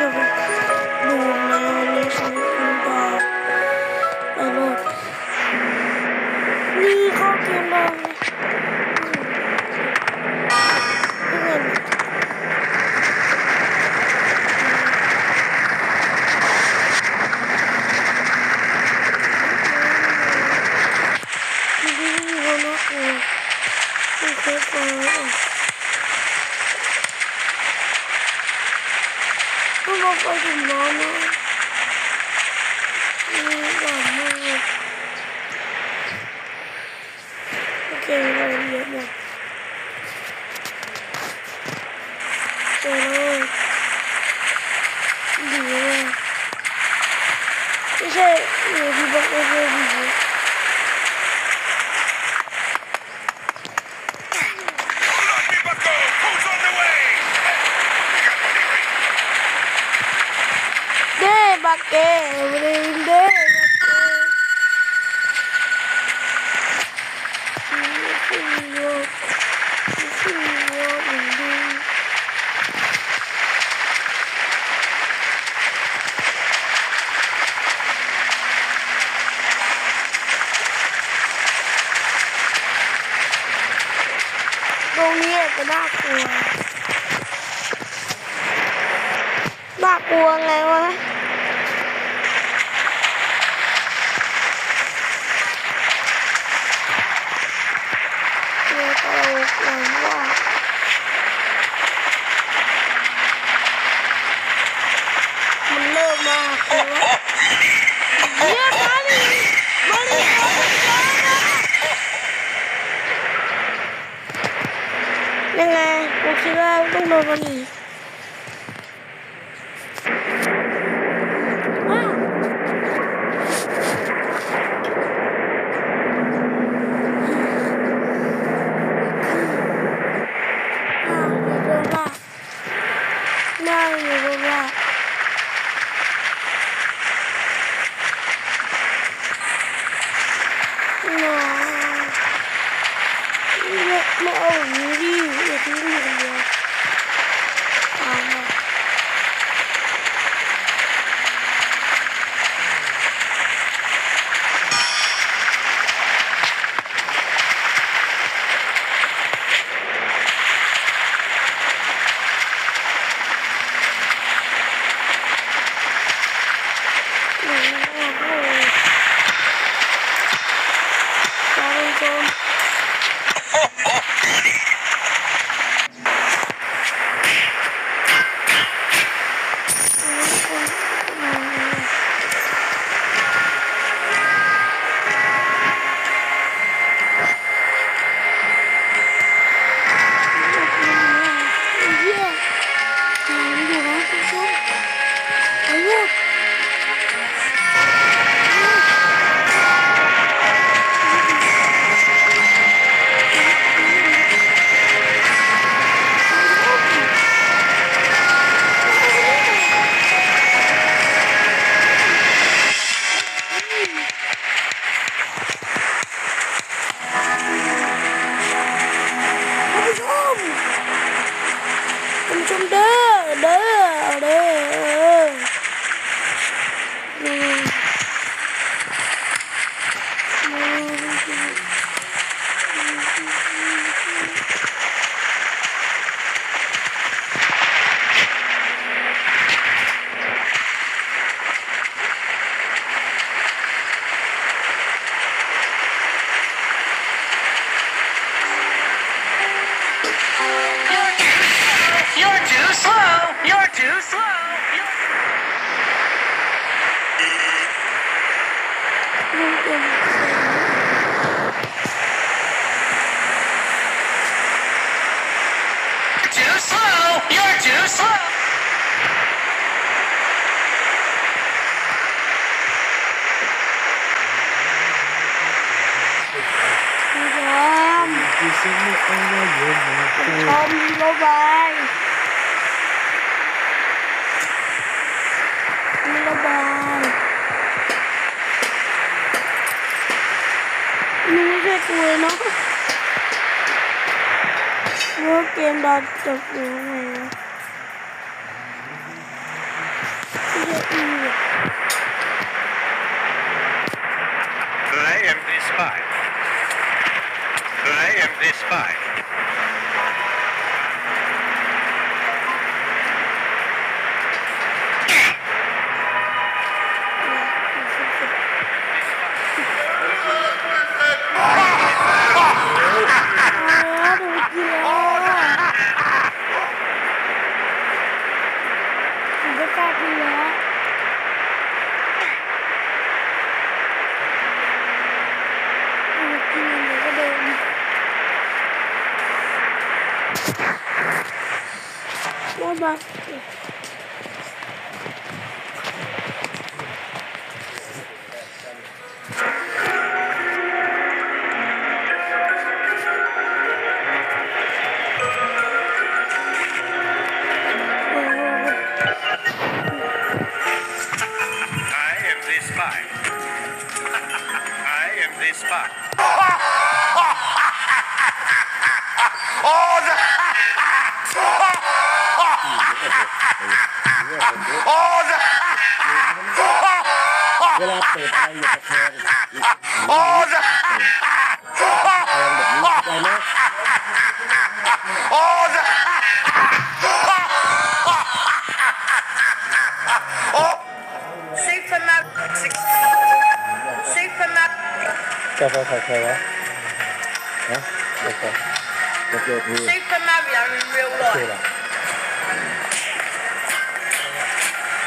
çabuk bulunmaya ulaşın. não uma voz humana. Ok, agora minha Serão. Dinheiro. Deixa eu ver uma coisa. Yeah, เราหวังว่ามันเริ่มมากแล้วเยอะมาดิมาดิยังไงกูคิดว่าต้องโดนมันอีก 这里的 Bye. Không, bye bye. Bye bye. Mình sẽ cười nó. Nó kèm đọc chụp được này. Play and be spied. I am the spy. Oh, 我吧。เวลาเปิดอะไรอย่าตะแคง Oh, ตะแคงแบบนี้เข้าใจไหม Super Mario. Super Mario. จะไปใครใครวะฮะโอเคโอเคที Super Mario in real โอเค life. ละใช่ใช่จะไปใครอย่างเราจะไปใครอย่างเรามาตัดใครอย่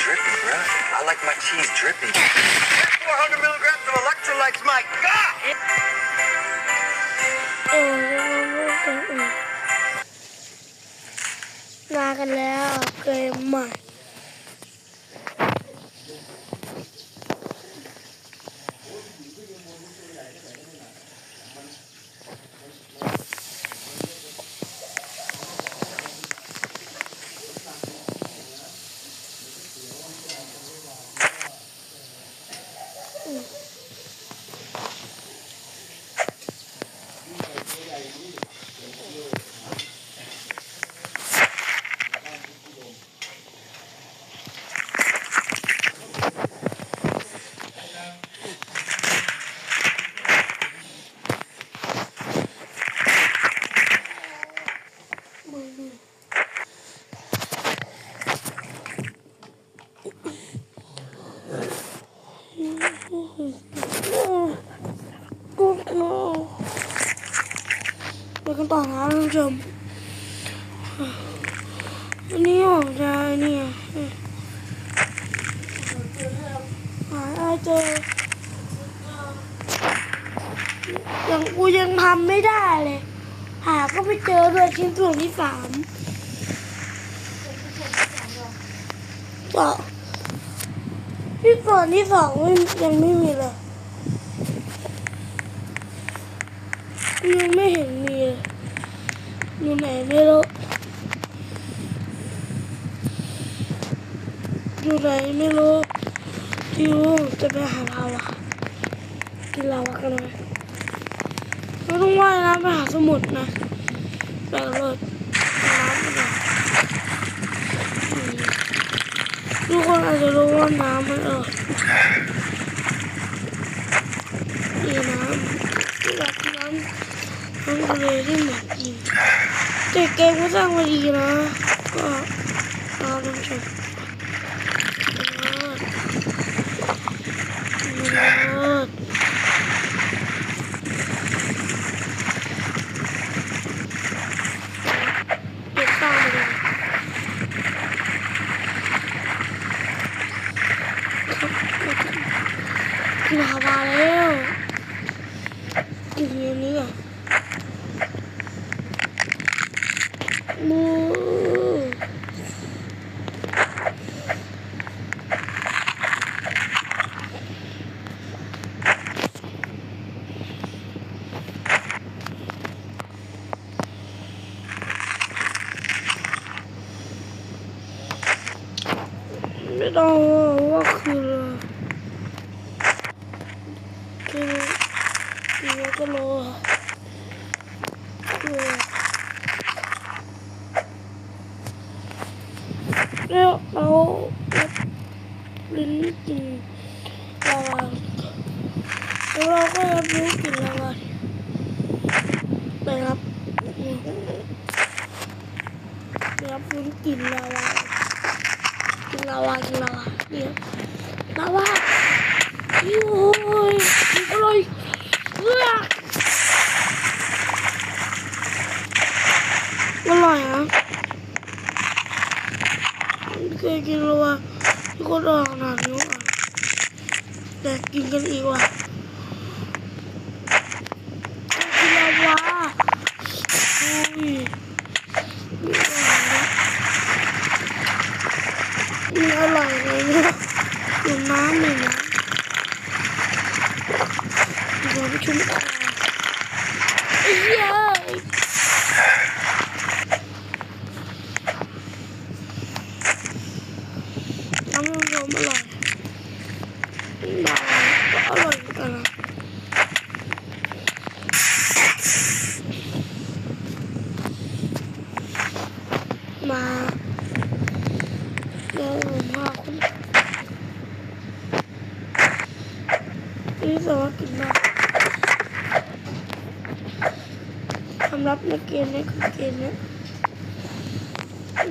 my cheese drippy, bruh. I like my cheese drippy. 400 milligrams of electrolytes, my God! เออมากันแล้วเกมใหม่ ไปกันต่อนะท่านผู้ชมอันนี้ออกจะเนี่ยหาอะไรเจอยังกูยังทำไม่ได้เลย หาก็ไปเจอด้วยชิ้นส่วนที่สามก็ที่ส่วนที่สองยังไม่มีเลย ยังไม่เห็นมีอยู่ไหนไม่รู้อยู่ไหนไม่รู้ที่รู้จะไปหาเราอะกินเราอะกันเลยไม่ต้องว่ายน้ำไปหาสมุทรนะไปกันเลยน้ำนเลยอืมทุกคนอาจจะรู้ว่าน้ำมันเออดีน้ำนี่แบบน้ำ น้ำทะเลได้เหมือนจริงแต่เกมก็สร้างมาดีนะ ก็รอดูชมเลิศเลิศ เก็บตามไปเลยกินหาวาแล้วกินอันนี้อะมู ไม่ต้องว่าคือคือคือก็รอคือแล้วเราลิ้นกินลาวาแล้วเราก็รับรู้กลิ่นลาวาไปรับไปรับรู้กลิ่นลาวากิน ลาวากินลาวาเดี๋ยวลาวาโอ้ยอร่อยเลือกอร่อยนะไม่เคยกินลาวาที่คนอร่อยขนาดนี้อะแต่กินกันอีกว่ะกินลาวาโอ้ยนี่อร่อยนะ มีอร่อยเลยนี่ยอยู่น้ำเลยนะเดี๋ยวไปชุ่มคอไอ้เหี้ยน้ำมันรวมอร่อยดาวก็อร่อยเหมือนกันนะมาเดี๋ยวผมพาคุณ นี่สามารถกินได้สำหรับในเกมนี้คือเกมนี้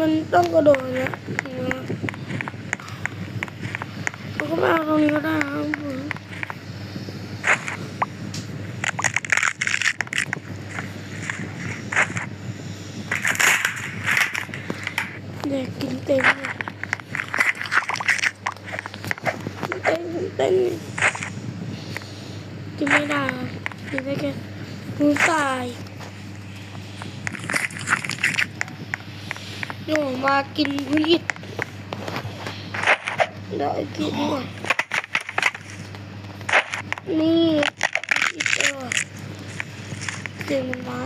มันต้องกระโดดเนี่ยเขาก็มาเอาตรงนี้ก็ได้ครับผมเด็กกินเต็มเลย เต้นเต้นกินไม่ได้ครับกินได้แค่ รู้ตายเดี๋ยวผมากินพืชเดี๋ยวไอ้กินหน่อยนี่อีกแล้วเสียงมันไม้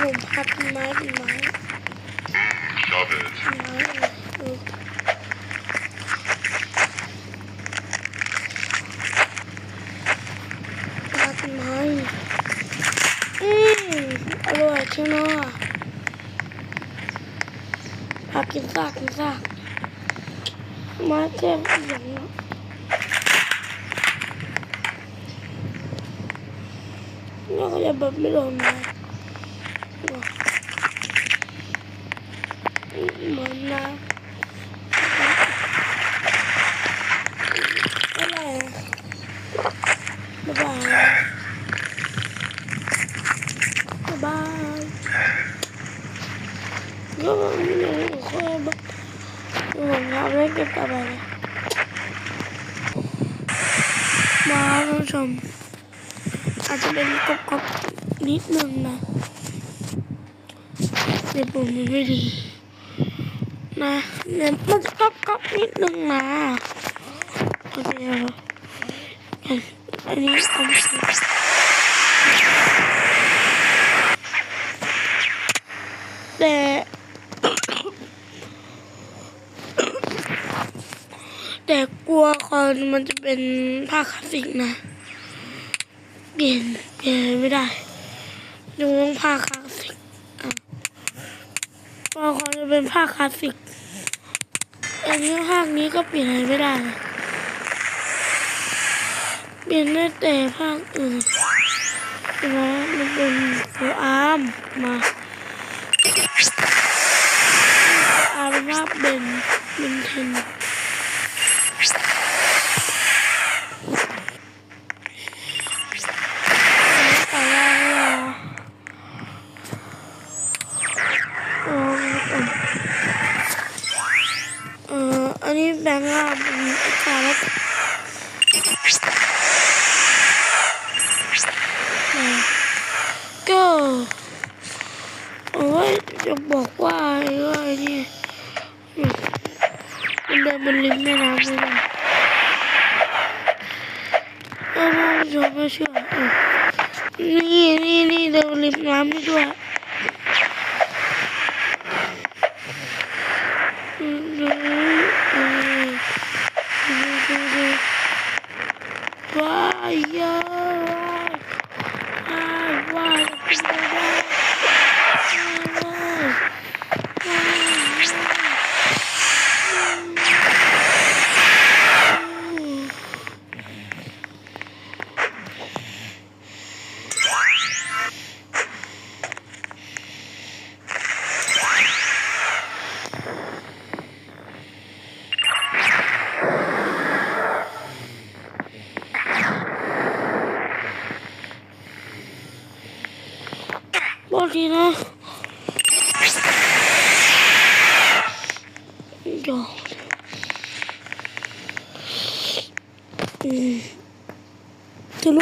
ผมพักไม้กินไม้ Aklımıza aklımıza. Maalesef yapacağım ya. Ne kadar babamın olmuyor. Bana. ya. Oraya girdi böyle. Bağıracağım. Hadi beni kop kop. Bilmiyorum ben. Ne bu mu? Ne? Ne? Bu kop kop. Bilmiyorum ben. Hadi ya. Gel. Beni konuşturursun. Ve ลัวคอนมันจะเป็นผ้าคลาสสิกนะ เปลี่ยนเปลี่ยนไม่ได้ดูต้องผ้าคลาสสิกอะกลัวคอนจะเป็นผ้าคลาสสิกอันนี้ภาคนี้ก็เปลี่ยนอะไรไม่ได้ เปลี่ยนได้แต่ภาคอื่นใช่ไหมมันเป็นโฟอาร์มมาอาร์มภาคเบนเบนเทน อันนี้แบงค์อ่ะเป็นสารบก็โอ้ยจะบอกว่าไอ้ว่าไอ้นี่มันเดินบนริมแม่น้ำเลยนะเออไม่เชื่อไม่เชื่อเออ นี่นี่นี่เดินริมน้ำนี่ด้วยดูดู yine. Yok. Dur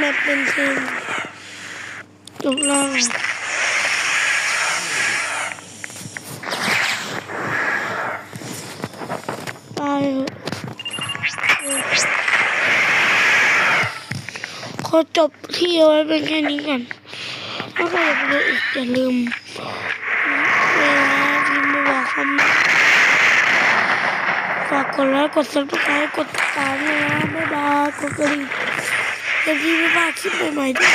Map been changed. Don't lie. จบที่เอาไว้เป็นแค่นี้ก่อนถ้าใครอยากดูอีกอย่าลืมเวลาพิมพ์มบอกคำฝากกดไลค์กดซับสไครต์กดติดตามด้วยนะบ๊ายบายกดกระดิ่งจะที่ไม่พลาดคลิปใหม่ๆด้วย